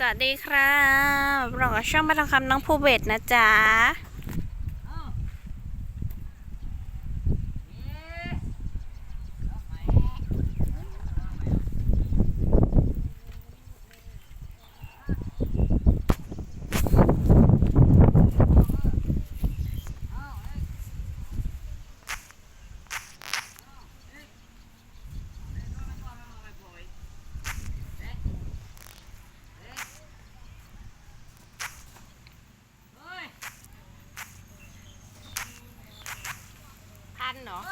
สวัสดีครับเราก็ช่องมาทองคำน้องภูเบศนะจ๊ะ พัน เนาะ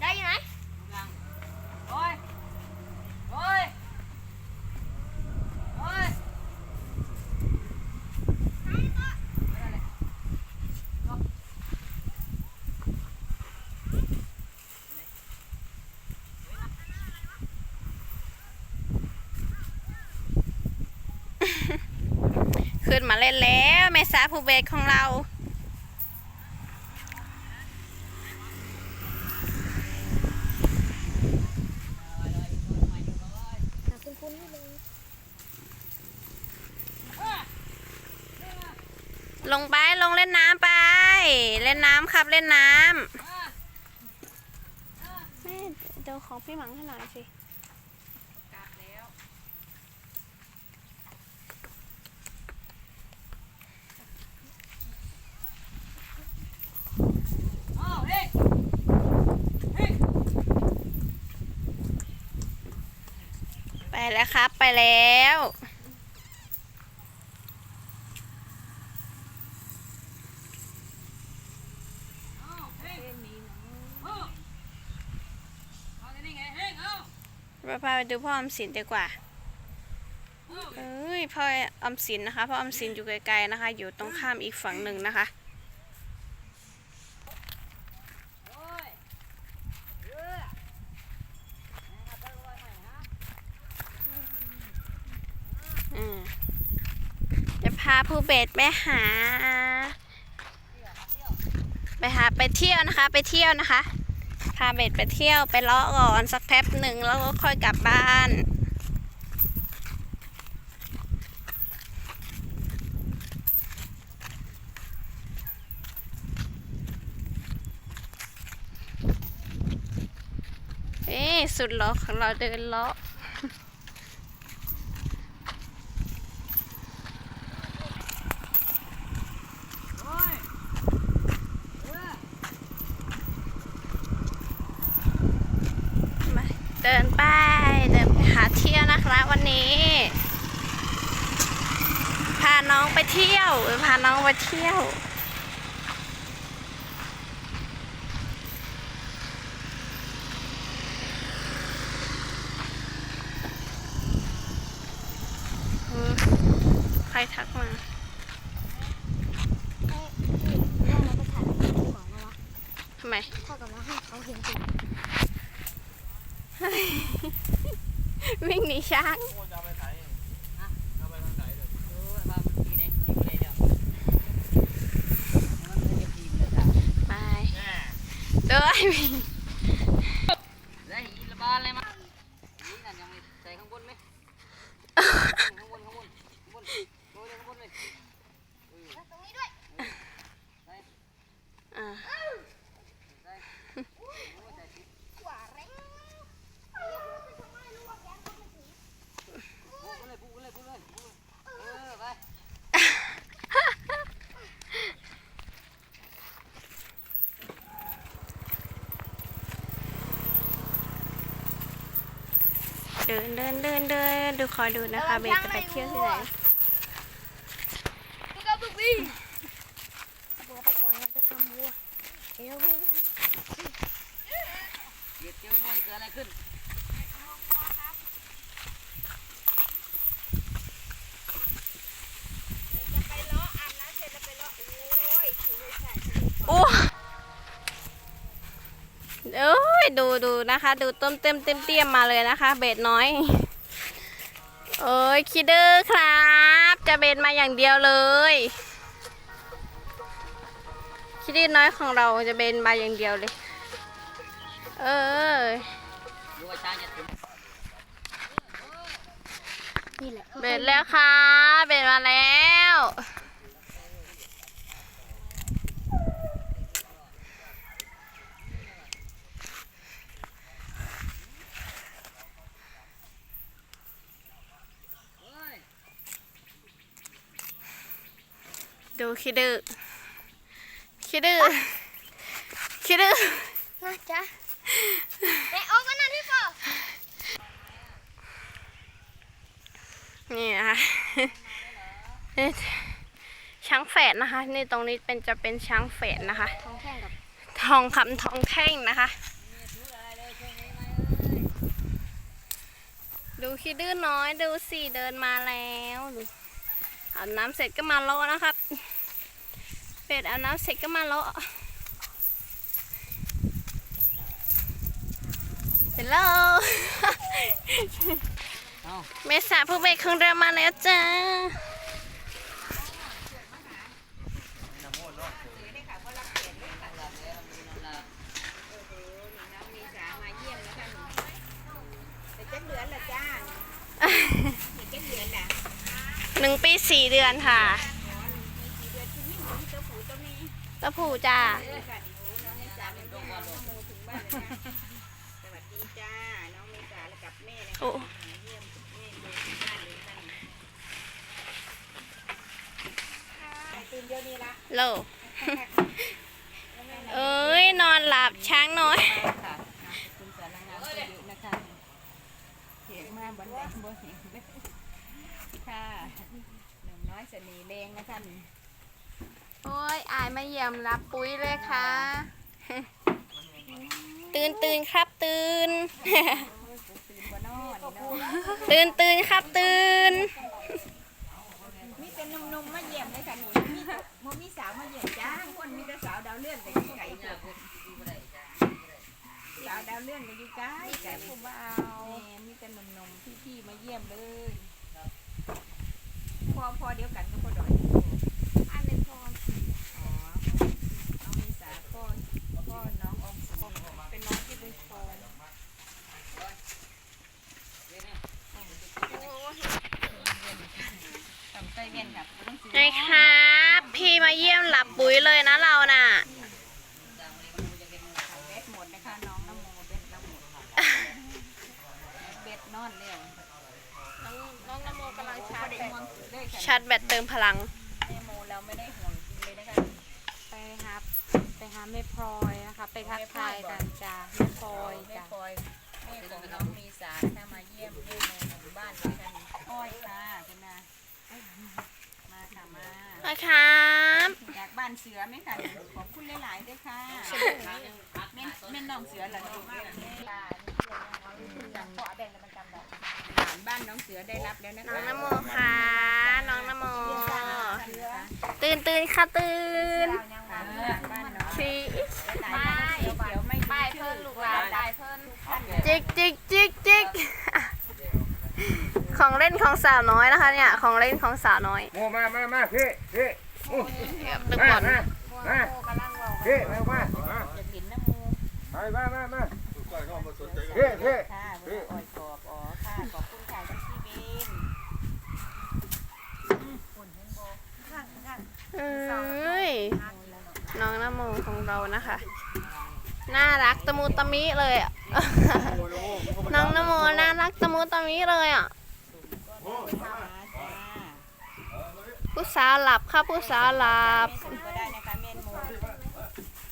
ได้ไหม ขึ้นมาเล่นแล้วแม่สาภูเบศของเรา ลงไปลงเล่นน้ำไป เล่นน้ำครับเล่นน้ำแม่เดี๋ยวของพี่หมังให้หน่อยสิ ไปแล้วครับ ไปแล้วเราพาไปดูพ่ออมสินดีกว่าเอ้ยพ่ออมสินนะคะ พ่ออมสินอยู่ไกลๆนะคะ อยู่ตรงข้ามอีกฝั่งหนึ่งนะคะ อืมจะ พาผู้เบสไปหา ไปหาไปเที่ยวนะคะ ไปเที่ยวนะคะ พาเบสไปเที่ยวไปเลาะก่อนสักแป๊บหนึ่งแล้วก็ค่อยกลับบ้านเอ๊สุดเลาะของเราเดินเลาะ มาเดินไปเดินไปหาเที่ยว นะคะวันนี้ พาน้องไปเที่ยวพาน้องไปเที่ยวใครทักมาทำไมพ่อกับน้องให้เขาเห็นสิ วิ่งหนีช้าง ไปเดินวิ่ง ได้ระบาดเลยมั้ยนี่นั่นยังไม่ใส่ข้างบนไหมข้างบนข้างบนข้างบนโรยข้างบนเลย ตรงนี้ด้วย อ่า ใส่ เดินเดินเดินเดินดูคอยดูนะคะเบสจะไปเที่ยวที่ไหนมึงก็บึกวิ่งบัวไปก่อนเราจะทำบัวเดี๋ยววิ่งเดี๋ยวเจอมวยเกิดอะไรขึ้น ยดูดูนะคะ ดูต้มเต็มเต็มเตี้ยมมาเลยนะคะ เบสน้อยเอ้ยคิดเดอร์ครับ จะเบสมาอย่างเดียวเลยคิดเดอร์น้อยของเราจะเบนมาอย่างเดียวเลย เออดูว่าช้างจะถึงนี่แหละเบสแล้วค่ะเบสมาแล้ว ดูคิดดื้อคิดดื้อคิดดื้อนะจ๊ะเอ๊ะโอ้กันนั่นพี่ปอนี่นะคะนี่ช้างแฝดนะคะ นี่ตรงนี้เป็นจะเป็นช้างแฝดนะคะทองแท่งกับทองคำทองแท่งนะคะ ดูคิดดื้อน้อยดูสิเดินมาแล้วดูอาบน้ำเสร็จก็มาเลาะนะครับ เป็ดอาบน้ำเสร็จก็มาเลาะเสร็จแล้วเอาเมษาผู้เบกของเรามาแล้วจ้าหนึ่งปีสี่เดือนค่ะ ตัวผู้จ้าสวัสดีจ้า น้องเมษาและกับแม่นะคะโอ้เยี่ยมแม่ดูที่บ้านเลยบ้านนี้ตื่นเดี๋ยวนี้ละโลเอ้ย นอนหลับช้างน้อยค่ะคุณสารงามก็เยอะนะคะเสียงมาบันไดบ่เห็นค่ะหนุ่มน้อยเสน่ห์แรงนะคะนี่ โอ้ยอายมาเยี่ยมรับปุ้ยเลยค่ะ ตื่นตื่นครับตื่น ตื่นบ่นอนเนาะตื่นตื่นครับตื่น มีแต่หนุ่มๆมาเยี่ยมเลยค่ะนี่มีแต่บ่มีสาวมาเยี่ยมจ้าคนมีแต่สาวดาวเลื่อนแต่อยู่ไกลพวกสาวดาวเลื่อนก็อยู่ไกลไกลผู้บ่าวแม่มีแต่หนุ่มๆพี่ๆมาเยี่ยมเลย พอพอเดียวกันก็พอดอย อันเป็นพอ อ๋อน้องมีสาก็ก็น้องออมสินเป็นน้องที่เป็นคอนต่ำใจเวียนค่ะต้องซื้อ ไงครับ พี่มาเยี่ยมหลับปุ๋ยเลยนะเราน่ะ เบ็ดหมดนะคะน้องน้ำโมเบ็ดเราหมดเบ็ดนอนเร็ว น้องน้องนโมกำลังชา ก็ ร์จ ได้ แบต ห่วงเลยค่ะ ชาร์จแบตเติมพลังแม่โมเราไม่ได้ห่วงจริงเลยนะคะไปครับ ไปหาแม่พลอยนะคะ ไปทักทายกันจ้าแม่พลอยแม่จ้าคอยแม่ของน้องมีสานะคะมาเยี่ยมแม่โมถึงบ้านเลยค่ะอ้อยค่ะคุณนามาค่ะมานะครับอยากบ้านเสือไหมคะขอบคุณหลายๆด้วยค่ะแม่นแม่นน้องเสือเหรอลูกหลานบ้านน้องเสือได้รับแล้วนะน้องคะนโมค่ะ น้องนโม ตื่นตื่นค่ะตื่นบ้านน้องชีไม่เดี๋ยวไม่ไปเพิ่นลูกหลานไปเพิ่นจิกจิกจิกจิกของเล่นของสาวน้อยนะคะเนี่ย ของเล่นของสาวน้อยโมมามามาพี่พี่โอ้ตึกมาบอลมามาพี่มามามาจะกินน้ำมูไปมามามาพี่พี่ค่ะเวลาอ่อยกอบอ๋อค่ะขอบคุณค่ะที่พี่เบนฝุ่นเห็นโบข้างข้าง เอ้ย น้องนโม ของเรานะคะ น่ารักตะมูตะมิเลยอะ น้องนโมน่ารักตะมูตะมิเลยอะจ้าผู้สาวหลับค่ะผู้สาวหลับแม่ส่งก็ได้นะคะแม่นโม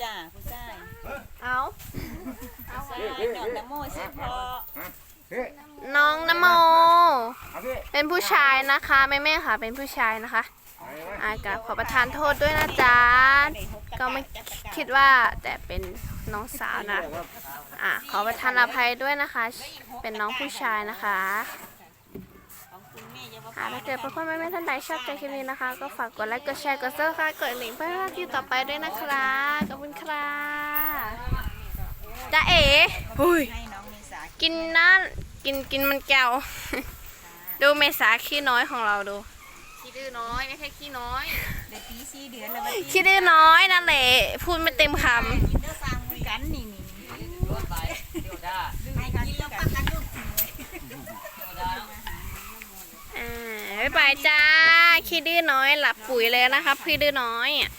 จ้าผู้ชายเอาผู้ชายดอกน้ำโมสิพอพเฮ้น้องนโมเอาพี่เป็นผู้ชายนะคะแม่แม่ๆค่ะ เป็นผู้ชายนะคะไปไว้อากาขอประทานโทษด้วยนะจ๊ะ ก็ไม่คิดว่าแต่เป็นน้องสาวนะ อะขอประทานอภัยด้วยนะคะ เป็นน้องผู้ชายนะคะอะถ้าเกิดเพื่อนๆแม่ๆท่านใดชอบใจคลิปนี้นะคะ ก็ฝากกดไลค์ กดแชร์ กดซับสไครต์กดกระดิ่งเพื่อพลาดที่ต่อไปด้วยนะครับขอบคุณครับจ้าเอ๋หุยให้น้องเมษากินนั่นกินกินมันแก้ว ดูเมษาขี้น้อยของเราดู ขี้ดื้อน้อย ไม่ใช่ขี้น้อย เดี๋ยวปีสี่เดือนแล้ววันขี้ดื้อน้อยนั่นแหละพูดไม่เต็มคกินเนื้อฟางมือกันนี่นี่โดนไปเดี๋ยวด่าให้กินแล้วปักกันลูกเดี๋ยวด่าเนาะำอ่าบ๊ายบายจ้าขี้ดื้อน้อยหลับปุ๋ยเลยนะครับพี่ดื้อน้อยอะ